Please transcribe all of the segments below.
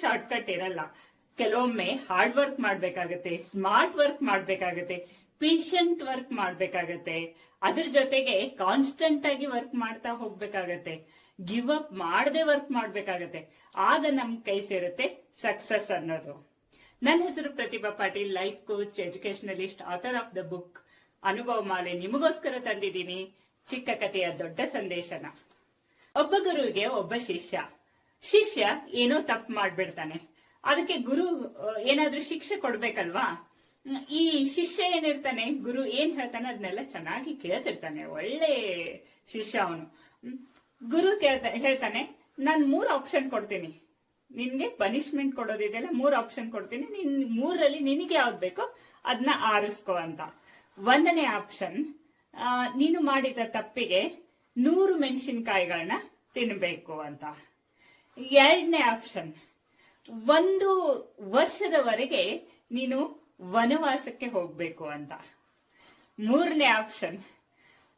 Shortcut ಇರಲ್ಲ. ಕೆಲವೊಮ್ಮೆ hard work ಮಾಡ್ಬೇಕಾಗತ್ತೆ ಸ್ಮಾರ್ಟ್ ವರ್ಕ್ ಮಾಡ್ಬೇಕಾಗತ್ತೆ ಪೇಷಂಟ್ ವರ್ಕ್ ಮಾಡ್ಬೇಕಾಗತ್ತೆ. ಅದ್ರ ಜೊತೆಗೆ ಕಾನ್ಸ್ಟೆಂಟ್ ಆಗಿ ವರ್ಕ್ ಮಾಡ್ತಾ ಹೋಗ್ಬೇಕಾಗತ್ತೆ. ಗಿವ್ ಅಪ್ ಮಾಡದೆ ವರ್ಕ್ ಮಾಡ್ಬೇಕಾಗತ್ತೆ. ಆಗ ನಮ್ ಕೈ ಸೇರುತ್ತೆ ಸಕ್ಸಸ್ ಅನ್ನೋದು. ನನ್ನ ಹೆಸರು Prathibha Patil life coach educationalist author of the book Anubhava Maale ನಿಮಗೋಸ್ಕರ ತಂದಿದ್ದೀನಿ ಚಿಕ್ಕ ಕಥೆಯ ದೊಡ್ಡ ಸಂದೇಶನ. ಒಬ್ಬ ಗುರುವಿಗೆ ಒಬ್ಬ ಶಿಷ್ಯ. ಶಿಷ್ಯ ಏನೋ ತಪ್ಪು ಮಾಡ್ಬಿಡ್ತಾನೆ. ಅದಕ್ಕೆ ಗುರು ಏನಾದ್ರೂ ಶಿಕ್ಷೆ ಕೊಡ್ಬೇಕಲ್ವಾ? ಈ ಶಿಷ್ಯ ಏನಿರ್ತಾನೆ, ಗುರು ಏನ್ ಹೇಳ್ತಾನೆ ಅದನ್ನೆಲ್ಲ ಚೆನ್ನಾಗಿ ಕೇಳ್ತಿರ್ತಾನೆ. ಒಳ್ಳೆ ಶಿಷ್ಯ ಅವನು. ಗುರು ಕೇಳ್ತಾನೆ ಹೇಳ್ತಾನೆ, ನಾನ್ ಮೂರ್ ಆಪ್ಷನ್ ಕೊಡ್ತೀನಿ. ನಿನ್ಗೆ ಪನಿಷ್ಮೆಂಟ್ ಕೊಡೋದಿದೆಯಲ್ಲ ಮೂರ್ ಆಪ್ಷನ್ ಕೊಡ್ತೀನಿ. ನಿನ್, ಮೂರಲ್ಲಿ ನಿನಗೆ ಯಾವ್ದು ಬೇಕೋ ಅದನ್ನ ಆರಿಸ್ಕೋ ಅಂತ. ಒಂದನೇ ಆಪ್ಷನ್ ನೀನು ಮಾಡಿದ ತಪ್ಪಿಗೆ ನೂರು ಮೆಣಸಿನಕಾಯಿಗಳನ್ನ ತಿನ್ಬೇಕು ಅಂತ. ಎರಡನೇ ಆಪ್ಷನ್ ಒಂದು ವರ್ಷದವರೆಗೆ ನೀನು ವನವಾಸಕ್ಕೆ ಹೋಗ್ಬೇಕು ಅಂತ. ಮೂರನೇ ಆಪ್ಷನ್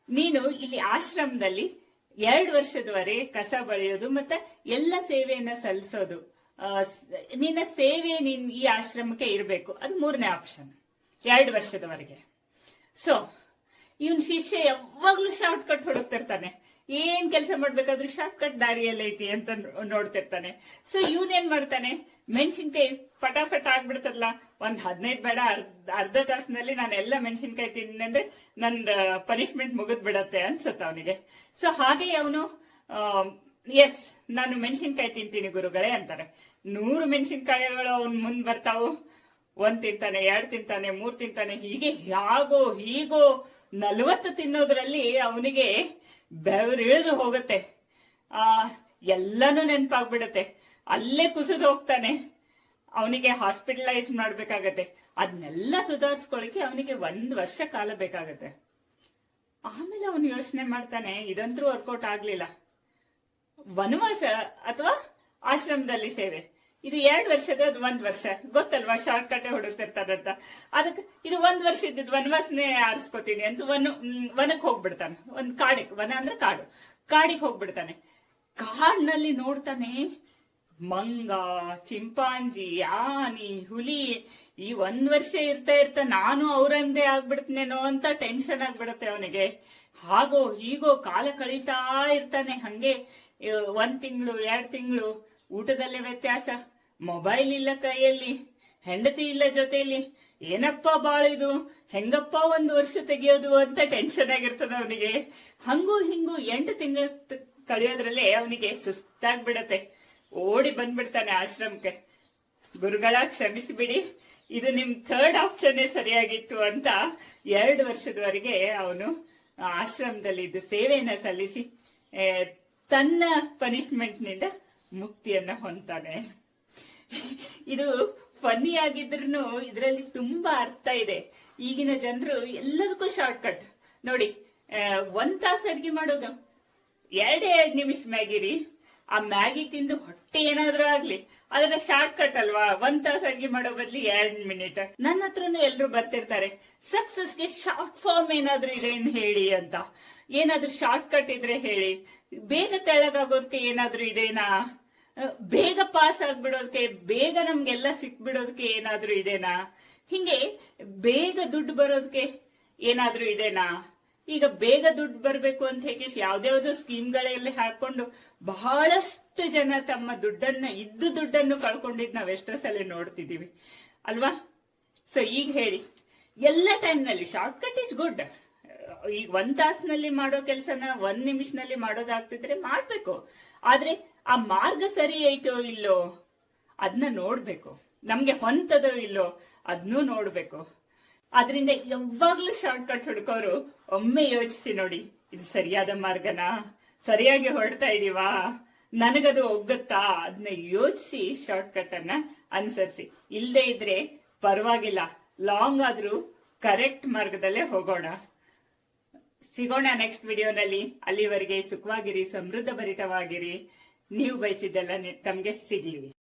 ನೀನು ಇಲ್ಲಿ ಆಶ್ರಮದಲ್ಲಿ ಎರಡು ವರ್ಷದವರೆಗೆ ಕಸ ಬಳಿಯೋದು ಮತ್ತೆ ಎಲ್ಲ ಸೇವೆಯನ್ನ ಸಲ್ಲಿಸೋದು. ನಿನ್ನ ಸೇವೆ ನಿನ್ ಈ ಆಶ್ರಮಕ್ಕೆ ಇರಬೇಕು. ಅದು ಮೂರನೇ ಆಪ್ಷನ್ ಎರಡು ವರ್ಷದವರೆಗೆ. ಸೊ ಇವನ್ ಶಿಷ್ಯ ಯಾವಾಗ್ಲೂ ಶಾರ್ಟ್ ಕಟ್ ಹುಡುಕ್ತಿರ್ತಾನೆ. ಏನ್ ಕೆಲಸ ಮಾಡ್ಬೇಕಾದ್ರೂ ಶಾರ್ಟ್ ಕಟ್ ದಾರಿಯಲ್ಲಿ ಐತಿ ಅಂತ ನೋಡ್ತಿರ್ತಾನೆ. ಸೊ ಏನ್ ಮಾಡ್ತಾನೆ? ಮೆಣಸಿನ್ಕಾಯಿ ಫಟಾಫಟ್ ಆಗ್ಬಿಡ್ತದಲ್ಲ, ಒಂದ್ ಹದಿನೈದು ಬೇಡ, ಅರ್ಧ ಅರ್ಧ ತಾಸಿನಲ್ಲಿ ನಾನು ಎಲ್ಲ ಮೆಣಸಿನ್ಕಾಯಿ ತಿನ್ನಂದ್ರೆ ನನ್ ಪನಿಷ್ಮೆಂಟ್ ಮುಗಿದ್ ಬಿಡತ್ತೆ ಅನ್ಸತ್ತ ಅವನಿಗೆ. ಸೊ ಹಾಗೆ ಅವನು ಎಸ್ ನಾನು ಮೆಣಸಿನ್ಕಾಯಿ ತಿಂತೀನಿ ಗುರುಗಳೇ ಅಂತಾರೆ. ನೂರು ಮೆಣಸಿನ್ಕಾಯಿಗಳು ಅವನ್ ಮುಂದ್ ಬರ್ತಾವು. ಒಂದ್ ತಿಂತಾನೆ, ಎರಡ್ ತಿಂತಾನೆ, ಮೂರ್ ತಿಂತಾನೆ, ಹೀಗೆ ಯಾಗೋ ಹೀಗೋ ನಲ್ವತ್ತು ತಿನ್ನೋದ್ರಲ್ಲಿ ಅವನಿಗೆ ಬೆವರಿಳಿದು ಹೋಗುತ್ತೆ. ಆ, ಎಲ್ಲಾನು ನೆನಪಾಗ್ಬಿಡತ್ತೆ. ಅಲ್ಲೇ ಕುಸಿದು ಹೋಗ್ತಾನೆ. ಅವನಿಗೆ ಹಾಸ್ಪಿಟಲೈಸ್ ಮಾಡ್ಬೇಕಾಗತ್ತೆ. ಅದನ್ನೆಲ್ಲ ಸುಧಾರಿಸ್ಕೊಳ್ಳಿಕ್ಕೆ ಅವನಿಗೆ ಒಂದ್ ವರ್ಷ ಕಾಲ ಬೇಕಾಗತ್ತೆ. ಆಮೇಲೆ ಅವನು ಯೋಚನೆ ಮಾಡ್ತಾನೆ, ಇದಂತೂ ವರ್ಕೌಟ್ ಆಗ್ಲಿಲ್ಲ. ವನವಾಸ ಅಥವಾ ಆಶ್ರಮದಲ್ಲಿ ಸೇವೆ. ಇದು ಎರಡು ವರ್ಷದ ಅದು ಒಂದ್ ವರ್ಷ. ಗೊತ್ತಲ್ವಾ? ಶಾರ್ಟ್ ಕಟ್ ಹುಡುಕ್ತಿರ್ತಾರಂತ ಅದಕ್ಕೆ ಇದು ಒಂದ್ ವರ್ಷ ಇದ್ದಿದ್ದು ವನವಾಸನೇ ಆರಿಸ್ಕೋತೀನಿ ಅಂತ ವನ ವನಕ್ ಹೋಗ್ಬಿಡ್ತಾನೆ. ಒಂದ್ ಕಾಡಿಗೆ, ವನ ಅಂದ್ರೆ ಕಾಡು. ಕಾಡಿಗೆ ಹೋಗ್ಬಿಡ್ತಾನೆ. ಕಾಡಿನಲ್ಲಿ ನೋಡ್ತಾನೆ, ಮಂಗ, ಚಿಂಪಾಂಜಿ, ಆನಿ, ಹುಲಿ, ಈ ಒಂದ್ ವರ್ಷ ಇರ್ತಾ ಇರ್ತಾ ನಾನು ಅವರಂದೇ ಆಗ್ಬಿಡ್ತನೇನೋ ಅಂತ ಟೆನ್ಷನ್ ಆಗ್ಬಿಡತ್ತೆ ಅವನಿಗೆ. ಹಾಗೋ, ಹೀಗೋ ಕಾಲ ಕಳೀತಾ ಇರ್ತಾನೆ. ಹಂಗೆ ಒಂದ್ ತಿಂಗಳು, ಎರಡ್ ತಿಂಗಳು ಊಟದಲ್ಲೇ ವ್ಯತ್ಯಾಸ. ಮೊಬೈಲ್ ಇಲ್ಲ ಕೈಯಲ್ಲಿ, ಹೆಂಡತಿ ಇಲ್ಲ ಜೊತೆಯಲ್ಲಿ. ಏನಪ್ಪ ಬಾಳಿದು, ಹೆಂಗಪ್ಪ ಒಂದು ವರ್ಷ ತೆಗಿಯೋದು ಅಂತ ಟೆನ್ಷನ್ ಆಗಿರ್ತದ ಅವನಿಗೆ. ಹಂಗೂ ಹಿಂಗೂ ಎಂಟು ತಿಂಗಳ ಕಳೆಯೋದ್ರಲ್ಲೇ ಅವನಿಗೆ ಸುಸ್ತಾಗ್ಬಿಡತ್ತೆ. ಓಡಿ ಬಂದ್ಬಿಡ್ತಾನೆ ಆಶ್ರಮಕ್ಕೆ. ಗುರುಗಳ ಕ್ಷಮಿಸಿಬಿಡಿ. ಇದು ನಿಮ್ ಥರ್ಡ್ ಆಪ್ಷನ್ ಸರಿಯಾಗಿತ್ತು ಅಂತ ಎರಡು ವರ್ಷದವರೆಗೆ ಅವನು ಆಶ್ರಮದಲ್ಲಿ ಇದ್ದು ಸೇವೆಯನ್ನ ಸಲ್ಲಿಸಿ ತನ್ನ ಪನಿಷ್ಮೆಂಟ್ನಿಂದ ಮುಕ್ತಿಯನ್ನ ಹೊಂದ್ತಾನೆ. ಇದು ಫನ್ನಿ ಆಗಿದ್ರು ಇದರಲ್ಲಿ ತುಂಬಾ ಅರ್ಥ ಇದೆ. ಈಗಿನ ಜನರು ಎಲ್ಲದಕ್ಕೂ ಶಾರ್ಟ್ ಕಟ್ ನೋಡಿ ಒಂದ್ ತಾಸು ಅಡ್ಗೆ ಮಾಡೋದು. ಎರಡೇ ಎರಡ್ ನಿಮಿಷ ಮ್ಯಾಗಿರಿ. ಆ ಮ್ಯಾಗಿ ತಿಂದು ಹೊಟ್ಟೆ ಏನಾದ್ರೂ ಆಗ್ಲಿ. ಆದ್ರೆ ಶಾರ್ಟ್ ಕಟ್ ಅಲ್ವಾ? ಒಂದ್ ತಾಸು ಅಡ್ಗೆ ಮಾಡೋ ಬದ್ಲಿ ಎರಡ್ ಮಿನಿಟ್. ನನ್ನ ಹತ್ರನು ಎಲ್ರು ಬರ್ತಿರ್ತಾರೆ. ಸಕ್ಸಸ್ಗೆ ಶಾರ್ಟ್ ಫಾರ್ಮ್ ಏನಾದ್ರೂ ಇದೆ ಹೇಳಿ ಅಂತ. ಏನಾದ್ರೂ ಶಾರ್ಟ್ ಕಟ್ ಇದ್ರೆ ಹೇಳಿ. ಬೇಗ ತೆಳಗಾಗೋದಕ್ಕೆ ಏನಾದ್ರೂ ಇದೆನಾ? ಬೇಗ ಪಾಸ್ ಆಗ್ಬಿಡೋದಕ್ಕೆ, ಬೇಗ ನಮ್ಗೆಲ್ಲ ಸಿಕ್ಬಿಡೋದಕ್ಕೆ ಏನಾದ್ರೂ ಇದೆನಾ? ಹಿಂಗೆ ಬೇಗ ದುಡ್ಡು ಬರೋದಕ್ಕೆ ಏನಾದ್ರೂ ಇದೆನಾ? ಈಗ ಬೇಗ ದುಡ್ಡು ಬರಬೇಕು ಅಂತ ಹೇಗೆ ಯಾವ್ದ್ಯಾವ್ದೋ ಸ್ಕೀಮ್ಗಳಲ್ಲಿ ಹಾಕೊಂಡು ಬಹಳಷ್ಟು ಜನ ತಮ್ಮ ದುಡ್ಡನ್ನ, ಇದ್ದು ದುಡ್ಡನ್ನು ಕಳ್ಕೊಂಡಿದ್ ನಾವ್ ಎಷ್ಟೋ ಸಲ ನೋಡ್ತಿದೀವಿ. ಅಲ್ವಾ? ಸೊ ಈಗ ಹೇಳಿ. ಎಲ್ಲ ಶಾರ್ಟ್ ಕಟ್ ಇಸ್ ಗುಡ್ ಈಗ ಒಂದ್ ತಾಸಿನಲ್ಲಿ ಮಾಡೋ ಕೆಲಸನ ಒಂದ್ ನಿಮಿಷನಲ್ಲಿ ಮಾಡೋದಾಗ್ತಿದ್ರೆ ಮಾಡ್ಬೇಕು. ಆದ್ರೆ ಆ ಮಾರ್ಗ ಸರಿ ಐತೋ ಇಲ್ಲೋ ಅದನ್ನ ನೋಡ್ಬೇಕು. ನಮ್ಗೆ ಹೊಂತದೋ ಇಲ್ಲೋ ಅದನ್ನೂ ನೋಡ್ಬೇಕು. ಅದರಿಂದ ಯಾವಾಗ್ಲೂ ಶಾರ್ಟ್ ಕಟ್ ಹುಡ್ಕೋರು, ಒಮ್ಮೆ ಯೋಚಿಸಿ ನೋಡಿ, ಇದು ಸರಿಯಾದ ಮಾರ್ಗನಾ? ಸರಿಯಾಗಿ ಹೊರಡ್ತಾ ಇದೀವಾ? ನನಗದು ಒಗ್ಗುತ್ತಾ? ಅದನ್ನ ಯೋಚಿಸಿ ಶಾರ್ಟ್ ಕಟ್ ಅನ್ನ ಅನುಸರಿಸಿ. ಇಲ್ಲದೆ ಇದ್ರೆ ಪರವಾಗಿಲ್ಲ. ಲಾಂಗ್ ಆದ್ರೂ ಕರೆಕ್ಟ್ ಮಾರ್ಗದಲ್ಲೇ ಹೋಗೋಣ. ಸಿಗೋಣ ನೆಕ್ಸ್ಟ್ ವಿಡಿಯೋನಲ್ಲಿ. ಅಲ್ಲಿವರೆಗೆ ಸುಖವಾಗಿರಿ ಸಮೃದ್ಧ ಭರಿತವಾಗಿರಿ ನೀವು ಬಯಸಿದ್ದೆಲ್ಲ ತಮಗೆ ಸಿಗ್ಲಿ.